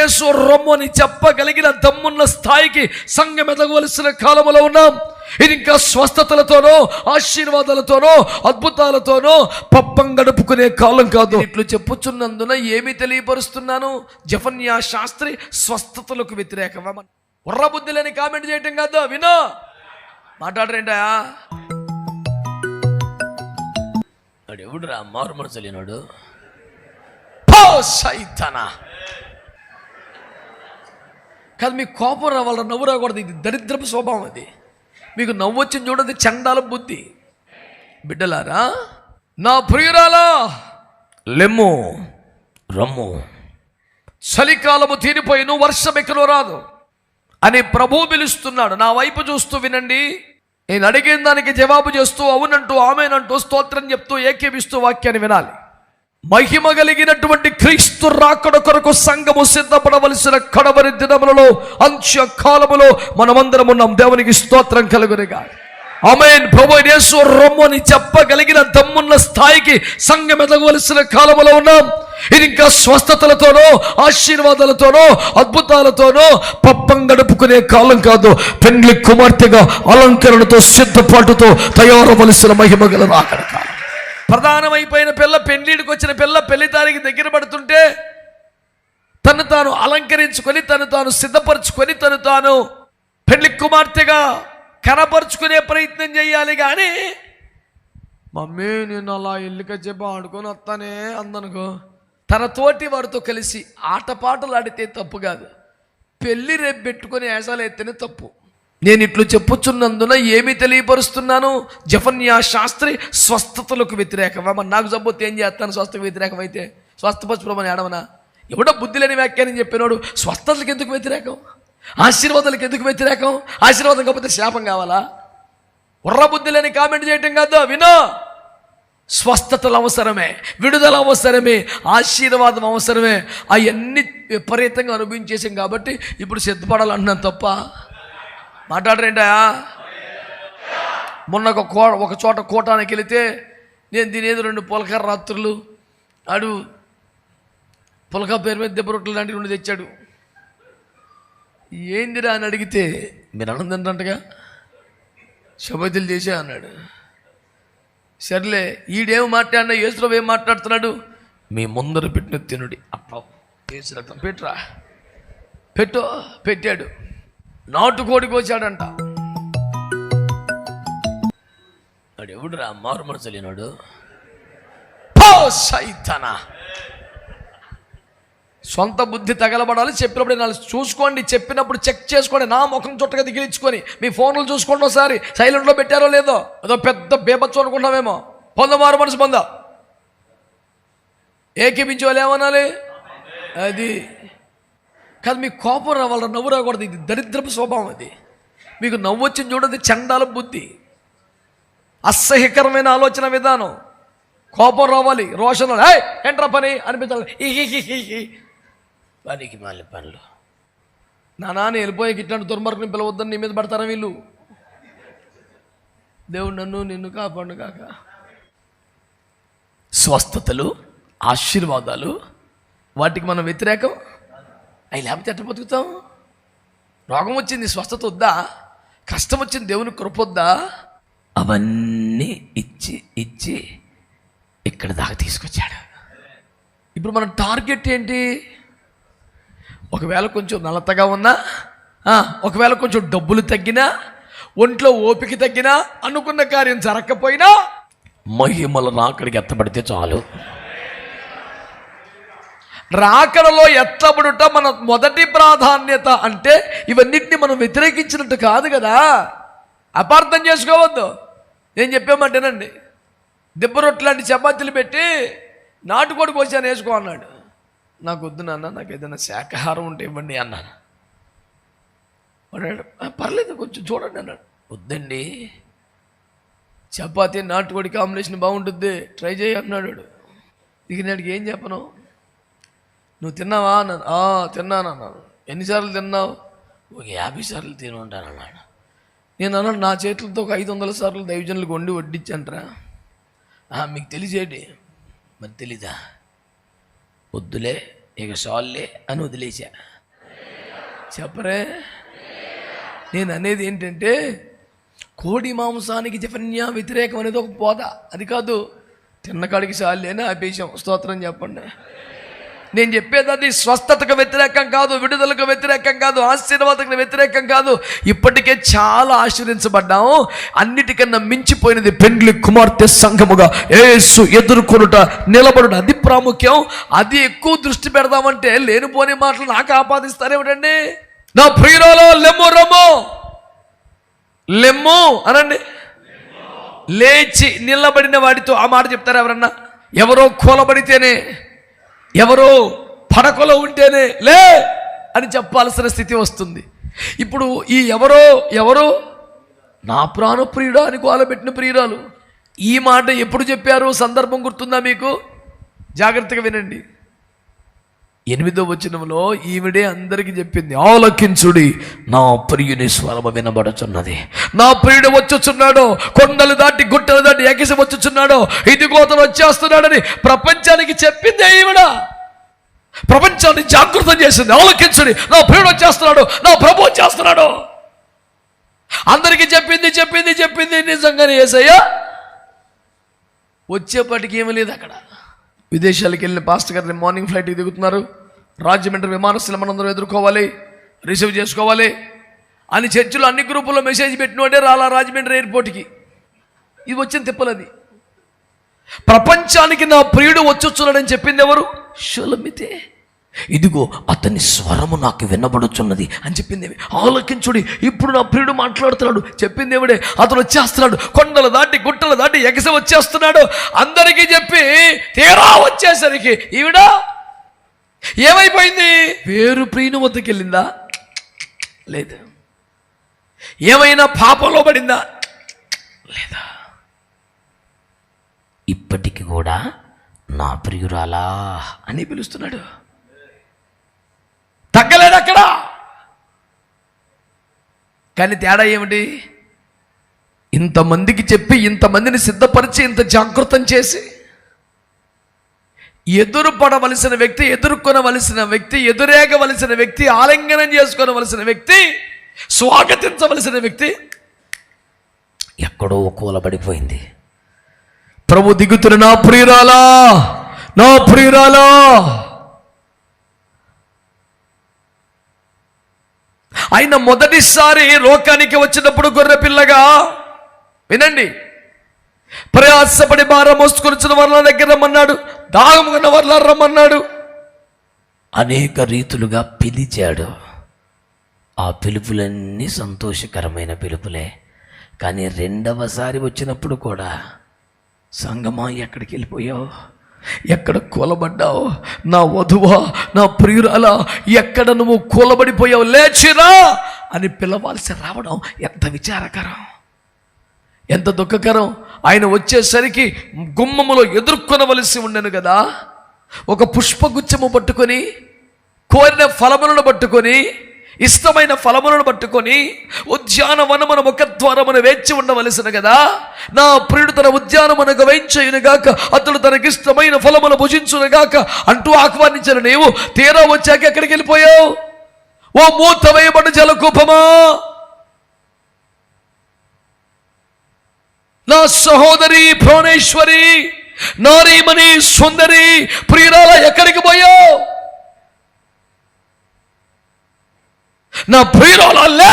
యేసు రొమ్ము అని చెప్పగలిగిన దమ్మున్న స్థాయికి సంఘం ఎదగవలసిన కాలంలో ఉన్నాం. ఇది ఇంకా స్వస్థతలతోనో ఆశీర్వాదాలతోనో అద్భుతాలతోనో పప్పం గడుపుకునే కాలం కాదు. ఇట్లు చెప్పుచున్నందున ఏమి తెలియపరుస్తున్నాను? జఫన్యా శాస్త్రి స్వస్థతలకు వ్యతిరేకమా? ఉర్ర బుద్ధి లేని కామెంట్ చేయటం కాదు వినో. మాట్లాడరేంటా వాడు ఎవడురా మారు మనసు లేనాడు సైతనా! కాదు మీకు కోపం రావాలి నవ్వు రాకూడదు. ఇది దరిద్రపు స్వభావం అది. మీకు నవ్వు వచ్చింది చూడదు చండాల బుద్ధి. బిడ్డలారా నా ప్రియురాలా లెమ్ము రమ్ము. చలికాలము తీరిపోయిను వర్షం ఎక్కడో రాదు అని ప్రభు పిలుస్తున్నాడు. నా వైపు చూస్తూ వినండి. నేను అడిగిన దానికి జవాబు చేస్తూ అవునంటూ ఆమెనంటూ స్తోత్రం చెప్తూ ఏకేపిస్తూ వాక్యాన్ని వినాలి. మహిమ కలిగినటువంటి క్రీస్తు రాకడ కొరకు సంఘము సిద్ధపడవలసిన కడవరి దినములలో అంత్య కాలములో మనమందరం ఉన్నాం. దేవునికి స్తోత్రం కలుగునిగా. అమెన్ ప్రభు యేసు రొమ్ము అని చెప్పగలిగిన దమ్మున్న స్థాయికి సంఘం ఎదగవలసిన కాలములో ఉన్నాం. ఇది ఇంకా స్వస్థతలతోనో ఆశీర్వాదాలతోనో అద్భుతాలతోనో పప్పం గడుపుకునే కాలం కాదు. పెండ్లి కుమార్తెగా అలంకరణతో సిద్ధపాటుతో తయారవలసిన మహిమ గల రాకడ కాలం. ప్రధానమైపోయిన పిల్ల పెళ్ళిడికి వచ్చిన పిల్ల పెళ్ళి తారీఖు దగ్గర పడుతుంటే తను తాను అలంకరించుకొని తను తాను సిద్ధపరచుకొని తను తాను పెళ్ళి కుమార్తెగా కనపరుచుకునే ప్రయత్నం చేయాలి కానీ మమ్మీ నేను అలా ఇల్లుక చెప్పి ఆడుకొని వస్తానే అందనుకో. తన తోటి వారితో కలిసి ఆటపాటలు ఆడితే తప్పు కాదు. పెళ్ళి రేపు పెట్టుకొని ఏసాలు ఎత్తేనే తప్పు. నేను ఇట్లు చెప్పుచున్నందున ఏమి తెలియపరుస్తున్నాను? జఫన్యా శాస్త్రి స్వస్థతలకు వ్యతిరేకమా? మరి నాకు జబ్బొత్తే ఏం చేస్తాను? స్వస్థకు వ్యతిరేకమైతే? అయితే స్వస్థపరచుకోమని ఏడవనా ఎవడో బుద్ధి లేని వ్యాఖ్యానం చెప్పినాడు స్వస్థతలకు ఎందుకు వ్యతిరేకం? ఆశీర్వాదాలకు ఎందుకు వ్యతిరేకం? ఆశీర్వాదం కాకపోతే శాపం కావాలా? ఉర్ర బుద్ధి లేని కామెంట్ చేయటం కాదు వినో! స్వస్థతలు అవసరమే విడుదల అవసరమే ఆశీర్వాదం అవసరమే. అవన్నీ విపరీతంగా అనుభవించేసాం కాబట్టి ఇప్పుడు సిద్ధపడాలంటున్నాను తప్ప మాట్లాడరేంటా మొన్న ఒక కో ఒక చోట కోటానికి వెళితే నేను తినేది రెండు పులకర రాత్రులు. ఆడు పులక పేరు మీద దెబ్బ రొట్టెలు లాంటివి రెండు తెచ్చాడు. ఏందిరా అని అడిగితే మీరు అనందంటగా శబతులు చేసా అన్నాడు. సర్లే ఈడేం మాట్లాడినా యేసురావు ఏం మాట్లాడుతున్నాడు? మీ ముందర పెట్టిన తినుడి అప్ప యేసు రక్తం. పెట్టురా? పెట్టు పెట్టాడు. నాటుకోడి కోసాడంట వాడు ఎవడురా మారు మనసు లేనాడు సొంత బుద్ధి తగలబడాలి చెప్పినప్పుడు నాలుగు చూసుకోండి చెప్పినప్పుడు చెక్ చేసుకోండి నా ముఖం చుట్టగా దిగిలించుకొని మీ ఫోన్లు చూసుకోండి ఒకసారి సైలెంట్లో పెట్టారో లేదో అదో పెద్ద బేబచ్చు అనుకుంటున్నామేమో పొందమారు మనసు పొంద. ఏకీపించే వాళ్ళు ఏమనాలి? అది కాదు మీకు కోపం రావాలి నవ్వు రాకూడదు. ఇది దరిద్రపు స్వభావం అది మీకు నవ్వు వచ్చిన చూడదు చండాల బుద్ధి. అసహ్యకరమైన ఆలోచన విధానం. కోపం రావాలి రోషన్ రావాలి. ఏంట్రా పని? అనిపించాలి పనికి మళ్ళీ పనులు. నా నాన్న వెళ్ళిపోయాక ఇట్లాంటి దుర్మార్గుని పిలవద్దని నీ మీద పడతారా వీళ్ళు? దేవుడు నన్ను నిన్ను కాపాడు కాక స్వస్థతలు ఆశీర్వాదాలు వాటికి మనం వ్యతిరేకం? అవి లేకపోతే ఎట్ట బతుకుతాం? రోగం వచ్చింది స్వస్థత వద్దా? కష్టం వచ్చింది దేవుని కృపొద్దా అవన్నీ ఇచ్చి ఇచ్చి ఇక్కడ దాకా తీసుకొచ్చాడు. ఇప్పుడు మన టార్గెట్ ఏంటి? ఒకవేళ కొంచెం నలతగా ఉన్నా ఒకవేళ కొంచెం డబ్బులు తగ్గినా ఒంట్లో ఓపిక తగ్గినా అనుకున్న కార్యం జరగకపోయినా మహిమల రాకడికి ఎత్తబడితే చాలు. రాకడలో ఎత్తబడుట మన మొదటి ప్రాధాన్యత అంటే ఇవన్నిటిని మనం వ్యతిరేకించినట్టు కాదు కదా. అపార్థం చేసుకోవద్దు. నేను చెప్పామంటేనండి దెబ్బ రొట్టె లాంటి చపాతీలు పెట్టి నాటుకోడి కోసాను వేసుకో అన్నాడు. నాకు వద్దు నాన్న నాకు ఏదైనా శాకాహారం ఉంటే ఇవ్వండి అన్నాను అన్నాడు, పర్లేదు కొంచెం చూడండి అన్నాడు. వద్దండి. చపాతీ నాటుకోడి కాంబినేషన్ బాగుంటుంది ట్రై చేయి అన్నాడు వాడు. ఇక నాడికి ఏం చెప్పను? నువ్వు తిన్నావా? అన్నాను. తిన్నాను అన్నాను ఎన్నిసార్లు తిన్నావు? ఒక యాభై సార్లు తిని ఉంటాను అన్నాడు. నేను అన్నాడు నా చేతులతో ఒక ఐదు వందల సార్లు దైవజనులకు వండి వడ్డించంట్రా మీకు తెలిసేటి? మరి తెలీదా? వద్దులే ఇక సాల్లే అని వదిలేశా. చెప్పరే. నేను అనేది ఏంటంటే కోడి మాంసానికి జఫన్యా వ్యతిరేకం అనేది ఒక పోద. అది కాదు తిన్నకాడికి చాలే అని ఆపేశాం. స్తోత్రం చెప్పండి. నేను చెప్పేది అది స్వస్థతకు వ్యతిరేకం కాదు విడుదలకు వ్యతిరేకం కాదు ఆశీర్వాదకు వ్యతిరేకం కాదు. ఇప్పటికే చాలా ఆశీర్వించబడ్డాము అన్నిటికన్నా మించిపోయినది పెండ్లి కుమార్తె సంఘముగా ఏసు ఎదుర్కొనుట నిలబడుట. అది ప్రాముఖ్యం. అది ఎక్కువ దృష్టి పెడదామంటే లేనిపోని మాటలు నాకు ఆపాదిస్తారేమిటండి? నా ప్రియురాలో లెమ్ము రమ్ము. లెమ్ము అనండి. లేచి నిలబడిన వాడితో ఆ మాట చెప్తారు ఎవరన్నా? ఎవరో కూలబడితేనే ఎవరో పడకలో ఉంటేనే లే అని చెప్పాల్సిన స్థితి వస్తుంది. ఇప్పుడు ఈ ఎవరో ఎవరో నా ప్రాణప్రియుడా అని గోలబెట్టిన ప్రియురాలు ఈ మాట ఎప్పుడు చెప్పారు సందర్భం గుర్తుందా మీకు? జాగ్రత్తగా వినండి. ఎనిమిదో వచనంలో ఈవిడే అందరికి చెప్పింది ఆలకించుడి నా ప్రియుని స్వరమ వినబడుచున్నది. నా ప్రియుడు వచ్చుచున్నాడు కొండలు దాటి గుట్టలు దాటి ఎగిసి వచ్చుచున్నాడు ఇదిగో అతను వచ్చేస్తున్నాడని ప్రపంచానికి చెప్పింది ఈవిడ. ప్రపంచాన్ని జాగృతం చేసింది ఆలకించుడి నా ప్రియుడు వచ్చేస్తున్నాడు నా ప్రభు వచ్చేస్తున్నాడు. అందరికీ చెప్పింది చెప్పింది చెప్పింది. నిజంగానే ఏసయ్యా వచ్చేపటికి ఏమీ లేదు అక్కడ. విదేశాలకు వెళ్ళిన పాస్టర్ గారిని మార్నింగ్ ఫ్లైట్కి దిగుతున్నారు. రాజమండ్రి విమానాశ్రయం మనందరం ఎదుర్కోవాలి. రిసీవ్ చేసుకోవాలి. అని చర్చిలో అన్ని గ్రూపుల్లో మెసేజ్ పెట్టినోడే రాలా రాజమండ్రి ఎయిర్పోర్ట్కి ఇది వచ్చిన తిప్పలది ప్రపంచానికి నా ప్రియుడు వచ్చొచ్చున్నాడని చెప్పింది ఎవరు? షులమితే. ఇదిగో అతని స్వరము నాకు వినబడుచున్నది అని చెప్పింది ఏమి? ఆలకించుడి ఇప్పుడు నా ప్రియుడు మాట్లాడుతున్నాడు. చెప్పింది ఏమిడే? అతను వచ్చేస్తున్నాడు. కొండలు దాటి గుట్టలు దాటి ఎగసి వచ్చేస్తున్నాడు. అందరికీ చెప్పి తీరా వచ్చేసరికి ఈవిడ ఏమైపోయింది? వేరు ప్రియుని వద్దకి వెళ్ళిందా? లేదు. ఏమైనా పాపంలో పడిందా? లేదా? ఇప్పటికి కూడా నా ప్రియురాలా అని పిలుస్తున్నాడు తగ్గలేడు అక్కడ కానీ తేడా ఏమిటి? ఇంతమందికి చెప్పి ఇంతమందిని సిద్ధపరిచి ఇంత జాగృతం చేసి ఎదురుపడవలసిన వ్యక్తి ఎదుర్కొనవలసిన వ్యక్తి ఎదురేగవలసిన వ్యక్తి ఆలింగనం చేసుకోవలసిన వ్యక్తి స్వాగతించవలసిన వ్యక్తి ఎక్కడో కూలబడిపోయింది ప్రభు దిగుతున్న నా ప్రియురాలా నా ప్రియురాలా. ఆయన మొదటిసారి లోకానికి వచ్చినప్పుడు గొర్రె పిల్లగా వినండి. ప్రయాసపడి భారం మోసుకొనిచిన వర్ల దగ్గర రమ్మన్నాడు దాహం ఉన్న వర్ల రమ్మన్నాడు. అనేక రీతులుగా పిలిచాడు. ఆ పిలుపులన్నీ సంతోషకరమైన పిలుపులే. కానీ రెండవసారి వచ్చినప్పుడు కూడా సంగమా ఎక్కడికి వెళ్ళిపోయావు? ఎక్కడ కూలబడ్డావు? నా వధువా నా ప్రియురాలా ఎక్కడ నువ్వు కూలబడిపోయావు? లేచిరా! అని పిలవాల్సి రావడం ఎంత విచారకరం. ఎంత దుఃఖకరం. ఆయన వచ్చేసరికి గుమ్మములో ఎదుర్కొనవలసి ఉండను కదా. ఒక పుష్పగుచ్చము పట్టుకొని కోరిన ఫలములను పట్టుకొని ఇష్టమైన ఫలములను పట్టుకొని ఉద్యానవనమున ముఖద్వారమును వేచి ఉండవలసిన కదా. నా ప్రియుడు తన ఉద్యానమునకు వేయించయునుగాక అతడు తనకిష్టమైన ఫలమును భుజించునుగాక అంటూ ఆహ్వానించిన నీవు తీరా వచ్చాక ఎక్కడికి వెళ్ళిపోయావు? ఓ మూత వేయబడి జలకూపమా? నా సహోదరి భువనేశ్వరి నారీమణి సుందరి ప్రియురాల ఎక్కడికి పోయావు? నా ప్రియురాలే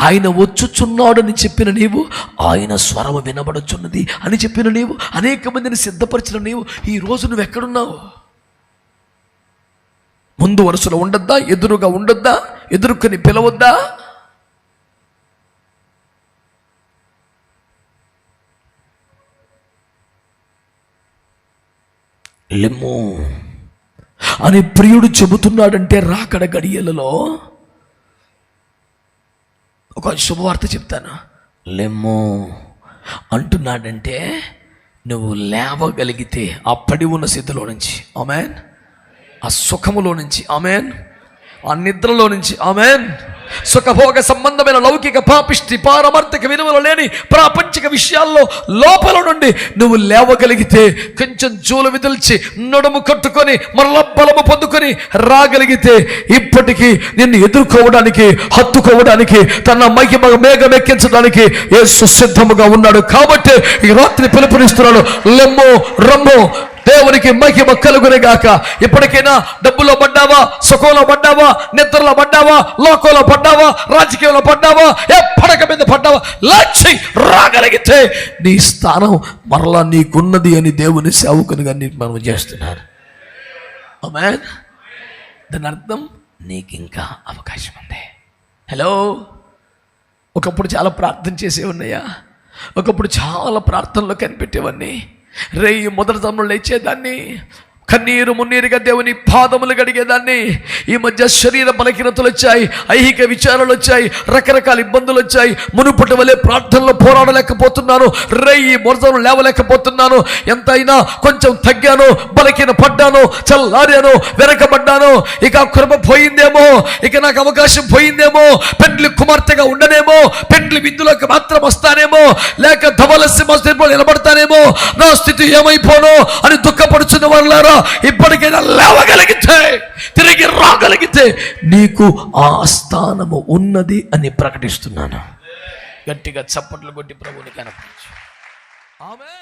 ఆయన వచ్చుచున్నాడని చెప్పిన నీవు ఆయన స్వరము వినబడుచున్నది అని చెప్పిన నీవు అనేక మందిని సిద్ధపరిచిన నీవు ఈ రోజు నువ్వు ఎక్కడున్నావు? ముందు వరుసలో ఉండొద్దా? ఎదురుగా ఉండొద్దా? ఎదురుకొని పిలవద్దా? లెమ్ము అని ప్రియుడు చెబుతున్నాడంటే రాకడ గడియలలో ఒక శుభవార్త చెప్తాను. లెమ్మో అంటున్నాడంటే నువ్వు లేవగలిగితే ఆ పడి ఉన్న స్థితిలో నుంచి. ఆమెన్. ఆ సుఖములో నుంచి. ఆమెన్. ఆ నిద్రలో నుంచి ఆమెన్. సుఖభోగ సంబంధమైన లౌకిక పాపిష్టి పారమార్థిక విలువలు లేని ప్రాపంచిక విషయాల్లో లోపల నుండి నువ్వు లేవగలిగితే కొంచెం జూలు విదిల్చి నడుము కట్టుకొని మరల బలము పొందుకొని రాగలిగితే ఇప్పటికీ నిన్ను ఎదుర్కోవడానికి హత్తుకోవడానికి తన మహిమ మేఘం ఎక్కించడానికి ఏ సుసిద్ధముగా ఉన్నాడు. కాబట్టి ఈ రాత్రి పిలుపునిస్తున్నాడు లెమ్మో రమ్మో దేవునికి మహిమ కలుగునే గాక ఇప్పటికైనా డబ్బులో పడ్డావా? సుఖంలో పడ్డావా? నిద్రలో పడ్డావా? లోకంలో పడ్డావా? రాజకీయంలో పడ్డావా? ఏ పడక మీద పడ్డావా? లక్షి రాగలిగితే నీ స్థానం మరలా నీకున్నది అని దేవుని సేవకునిగా నీకు మనం చేస్తున్నారు ఆమేన్ దాని అర్థం నీకు ఇంకా అవకాశం ఉంది. హలో ఒకప్పుడు చాలా ప్రార్థన చేసేవన్నయ్యా ఉన్నాయా ఒకప్పుడు చాలా ప్రార్థనలో కనిపెట్టేవాడిని. రేయి మొదటి తమ్ముడు లేచేదాన్ని. కన్నీరు మున్నీరుగా దేవుని పాదములు గడిగేదాన్ని. ఈ మధ్య శరీర బలహీనతలు వచ్చాయి ఐహిక విచారాలు వచ్చాయి రకరకాల ఇబ్బందులు వచ్చాయి. మునుపటి వలె ప్రార్థనలో పోరాడలేకపోతున్నాను రేయి మొదలు లేవలేకపోతున్నాను. ఎంతైనా కొంచెం తగ్గాను బలహీన పడ్డాను చల్లారాను వెనకబడ్డాను. ఇక కృప పోయిందేమో ఇక నాకు అవకాశం పోయిందేమో పెండ్లి కుమార్తెగా ఉండనేమో పెండ్లి విందులోకి మాత్రం వస్తానేమో లేక ధవల సింహ నిలబడతానేమో నా స్థితి ఏమైపోను అని దుఃఖపడుచున్న వాళ్ళారా ఇప్పటికైనా లేవగలిగితే తిరిగి రాగలిగితే నీకు ఆ స్థానము ఉన్నది అని ప్రకటిస్తున్నాను. గట్టిగా చప్పట్లు కొట్టి ప్రభుని కనపరచు ఆమె